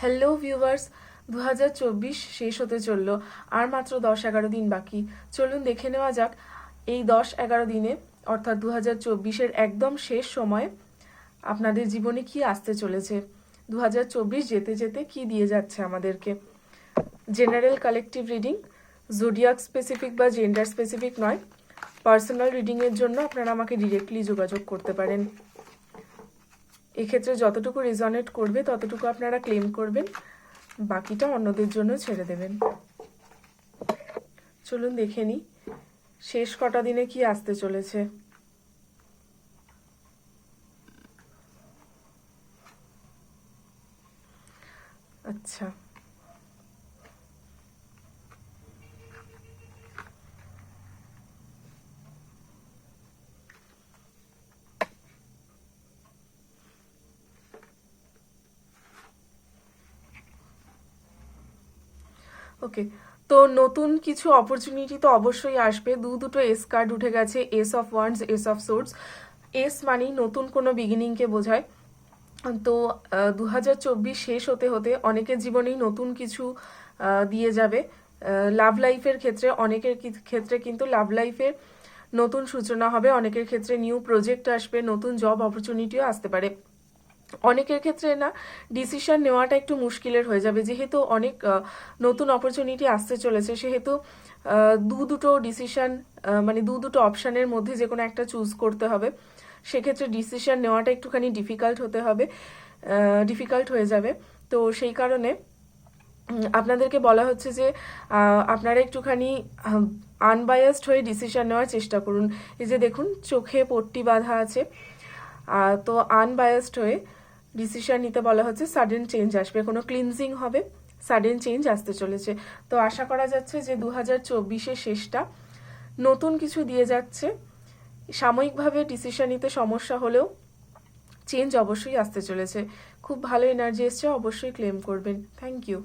Hello viewers দু হাজার চব্বিশ শেষ হতে চলল। আর মাত্র দশ এগারো দিন বাকি। চলুন দেখে নেওয়া যাক এই দশ এগারো দিনে, অর্থাৎ দু হাজার চব্বিশের একদম শেষ সময়, আপনাদের জীবনে কি আসতে চলেছে? দু হাজার চব্বিশ যেতে যেতে কি দিয়ে যাচ্ছে আমাদেরকে? General collective reading zodiac specific বা জেন্ডার স্পেসিফিক নয়। পার্সোনাল রিডিংয়ের জন্য আপনারা আমাকে ডিরেক্টলি যোগাযোগ করতে পারেন। এক্ষেত্রে যতটুকু রিজনেট করবে, ততটুকু আপনারা ক্লেম করবেন। বাকিটা অন্যদের জন্য ছেড়ে দেবেন। চলুন দেখে নিই, শেষ কটা দিনে কি আসতে চলেছে। আচ্ছা। ওকে তো নতুন কিছু অপরচুনিটি তো অবশ্যই আসবে। দু দুটো এস কার্ড উঠে গেছে ace of wands ace of swords ace মানেই নতুন কোনো বিগিনিংকে বোঝায়। তো দু হাজার চব্বিশ শেষ হতে হতে অনেকের জীবনেই নতুন কিছু দিয়ে যাবে। লাভ লাইফের ক্ষেত্রে অনেকের ক্ষেত্রে কিন্তু লাভ লাইফের নতুন সূচনা হবে। অনেকের ক্ষেত্রে নিউ প্রজেক্ট আসবে, নতুন জব অপরচুনিটিও আসতে পারে। অনেকের ক্ষেত্রে না ডিসিশন নেওয়াটা একটু মুশকিলের হয়ে যাবে। যেহেতু অনেক নতুন অপরচুনিটি আসতে চলেছে, সেহেতু দু দুটো ডিসিশন মানে দু দুটো অপশানের মধ্যে যে কোনো একটা চুজ করতে হবে। সেক্ষেত্রে ডিসিশন নেওয়াটা একটুখানি ডিফিকাল্ট হতে হবে ডিফিকাল্ট হয়ে যাবে। তো সেই কারণে আপনাদেরকে বলা হচ্ছে যে আপনারা একটুখানি আনবায়াসড হয়ে ডিসিশন নেওয়ার চেষ্টা করুন। এই যে দেখুন, চোখে পট্টি বাঁধা আছে। তো আনবায়াসড হয়ে ডিসিশন নিতে বলা হচ্ছে সাডেন চেঞ্জ আসবে, কোনো ক্লিনজিং হবে সাডেন চেঞ্জ আসতে চলেছে। তো আশা করা যাচ্ছে যে দু হাজার চব্বিশের শেষটা নতুন কিছু দিয়ে যাচ্ছে। সাময়িকভাবে ডিসিশন নিতে সমস্যা হলেও চেঞ্জ অবশ্যই আসতে চলেছে। খুব ভালো এনার্জি এসছে, অবশ্যই ক্লেম করবেন। Thank you